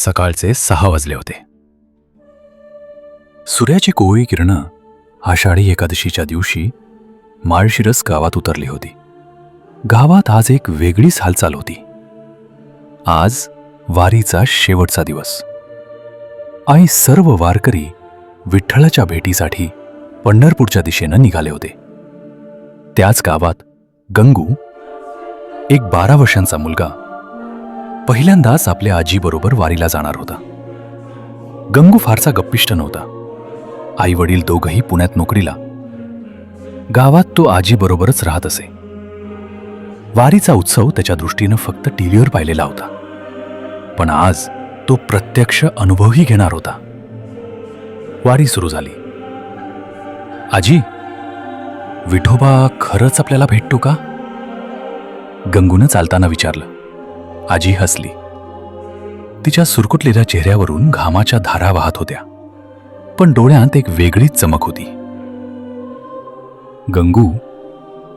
सकाळचे सहा वाजले होते. सूर्याची कोवळी किरणं आषाढी एकादशीच्या दिवशी माळशिरस गावात उतरली होती. गावात आज एक वेगळीच हालचाल होती. आज वारीचा शेवटचा दिवस. आणि सर्व वारकरी विठ्ठलाच्या भेटीसाठी पंढरपूरच्या दिशेनं निघाले होते. त्याच गावात गंगू एक बारा वर्षांचा मुलगा पहिल्यांदाच आपल्या आजीबरोबर वारीला जाणार होता. गंगू फारसा गप्पिष्ट नव्हता. आई वडील दोघंही पुण्यात नोकरीला. गावात तो आजीबरोबरच राहत असे. वारीचा उत्सव त्याच्या दृष्टीनं फक्त टीव्हीवर पाहिलेला होता. पण आज तो प्रत्यक्ष अनुभवही घेणार होता. वारी सुरू झाली. आजी विठोबा खरंच आपल्याला भेटतो का? गंगूनं चालताना विचारलं. आजी हसली. तिच्या सुरकुटलेल्या चेहऱ्यावरून घामाच्या धारा वाहत होत्या. पण डोळ्यात एक वेगळीच चमक होती. गंगू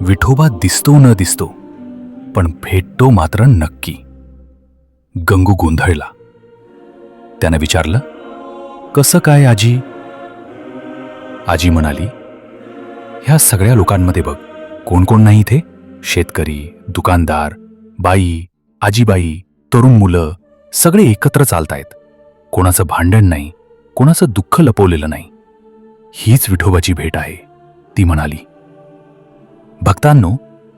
विठोबा दिसतो न दिसतो पण भेटतो मात्र नक्की. गंगू गोंधळला. त्यानं विचारलं कसं काय आजी? आजी म्हणाली ह्या सगळ्या लोकांमध्ये बघ कोण कोण नाही इथे? शेतकरी दुकानदार बाई आजीबाई तरुण मुलं सगळे एकत्र चालतायत. कोणाचं भांडण नाही कोणाचं दुःख लपवलेलं नाही. हीच विठोबाची भेट आहे ती म्हणाली. भक्तांनो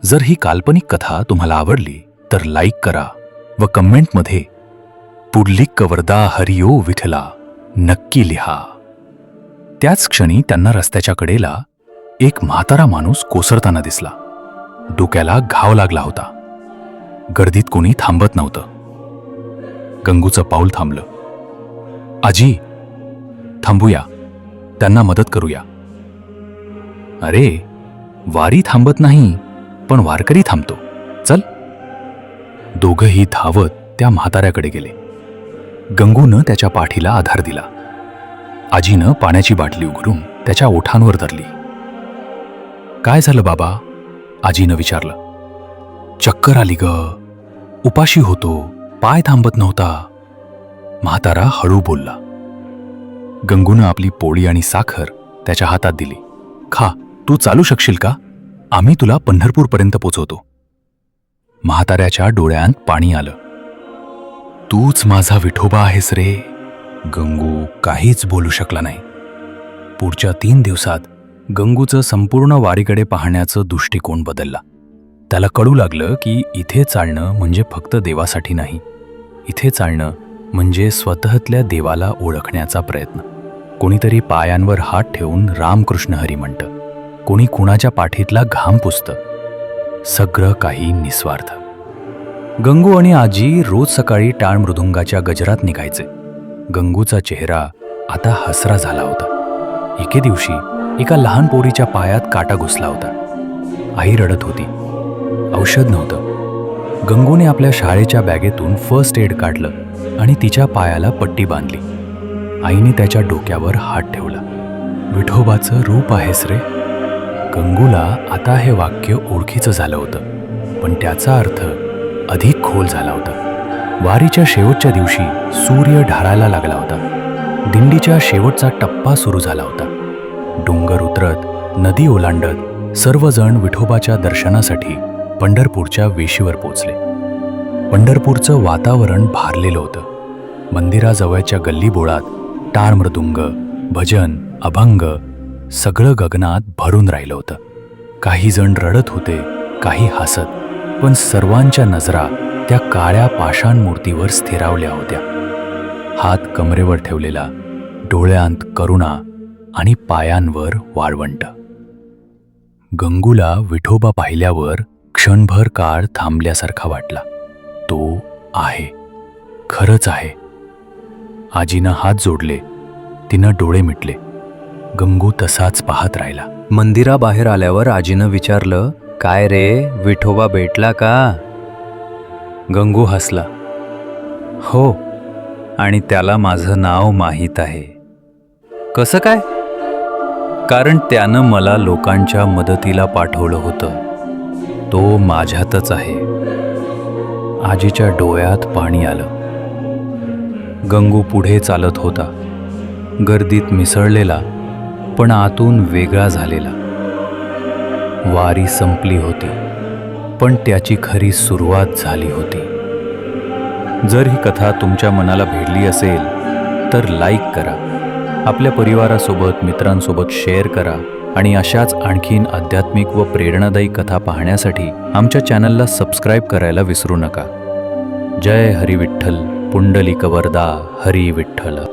जर ही काल्पनिक कथा तुम्हाला आवडली तर लाईक करा व कमेंटमध्ये पुढली कवरदा हरिओ विठला नक्की लिहा. त्याच क्षणी त्यांना रस्त्याच्या कडेला एक म्हातारा माणूस कोसरताना दिसला. डोक्याला घाव लागला होता. गर्दीत कोणी थांबत नव्हतं. गंगूचं पाऊल थांबलं. आजी थांबूया. त्यांना मदत करूया. अरे वारी थांबत नाही पण वारकरी थांबतो. चल. दोघंही धावत त्या म्हाताऱ्याकडे गेले. गंगूनं त्याच्या पाठीला आधार दिला. आजीनं पाण्याची बाटली उघडून त्याच्या ओठांवर धरली. काय झालं बाबा? आजीनं विचारलं. चक्कर आली ग. उपाशी होतो. पाय थांबत नव्हता. म्हातारा हळू बोलला. गंगूनं आपली पोळी आणि साखर त्याच्या हातात दिली. खा तू चालू शकशील का? आम्ही तुला पंढरपूरपर्यंत पोचवतो. म्हाताऱ्याच्या डोळ्यांत पाणी आलं. तूच माझा विठोबा आहेस रे. गंगू काहीच बोलू शकला नाही. पुढच्या तीन दिवसात गंगूचं संपूर्ण वारीकडे पाहण्याचं दृष्टिकोन बदलला. त्याला कळू लागलं की इथे चालणं म्हणजे फक्त देवासाठी नाही. इथे चालणं म्हणजे स्वतःतल्या देवाला ओळखण्याचा प्रयत्न. कोणीतरी पायांवर हात ठेवून रामकृष्ण हरी म्हणतं. कोणी कुणाच्या पाठीतला घाम पुसतं. सगळं काही निस्वार्थ. गंगू आणि आजी रोज सकाळी टाळ मृदुंगाच्या गजरात निघायचे. गंगूचा चेहरा आता हसरा झाला होता. एके दिवशी एका लहान पोरीच्या पायात काटा घुसला होता. आई रडत होती. औषध नव्हतं. गंगूने आपल्या शाळेच्या बॅगेतून फर्स्ट एड काढलं आणि तिच्या पायाला पट्टी बांधली. आईने त्याच्या डोक्यावर हात ठेवला. विठोबाचं रूप आहेस रे. गंगूला आता हे वाक्य ओळखीचं झालं होतं पण त्याचा अर्थ अधिक खोल झाला होता. वारीच्या शेवटच्या दिवशी सूर्य ढाळायला लागला होता. दिंडीच्या शेवटचा टप्पा सुरू झाला होता. डोंगर उतरत नदी ओलांडत सर्वजण विठोबाच्या दर्शनासाठी पंढरपूरच्या वेशीवर पोचले. पंढरपूरचं वातावरण भारलेलं होतं. मंदिराजवळच्या गल्लीबोळात टाळ मृदुंग भजन अभंग सगळं गगनात भरून राहिलं होतं. काही जण रडत होते काही हसत पण सर्वांच्या नजरा त्या काळ्या पाषाण मूर्तीवर स्थिरावल्या होत्या. हात कमरेवर ठेवलेला डोळ्यांत करुणा आणि पायांवर वाळवंट. गंगूला विठोबा पाहिल्यावर क्षणभर काळ थांबल्यासारखा वाटला. तो आहे. खरंच आहे. आजीनं हात जोडले. तिनं डोळे मिटले. गंगू तसाच पाहत राहिला. मंदिराबाहेर आल्यावर आजीनं विचारलं काय रे विठोबा भेटला का? गंगू हसला. हो आणि त्याला माझं नाव माहीत आहे. कसं काय? कारण त्यानं मला लोकांच्या मदतीला पाठवलं होतं. तो माझ्यातच आहे. आजीच्या डोळ्यात पाणी आलं. गंगू पुढे चालत होता. गर्दीत मिसळलेला पण आतून वेगळा झालेला. वारी संपली होती पण त्याची खरी सुरुवात झाली होती. जर ही कथा तुमच्या मनाला भिडली असेल तर लाईक करा. आपल्या परिवारासोबत मित्रांसोबत शेअर करा. आणि अशाच आणखीन आध्यात्मिक व प्रेरणादायी कथा पाहण्यासाठी आमच्या चॅनलला सबस्क्राईब करायला विसरू नका. जय हरी विठ्ठल पुंडलिक वरदा हरी विठ्ठल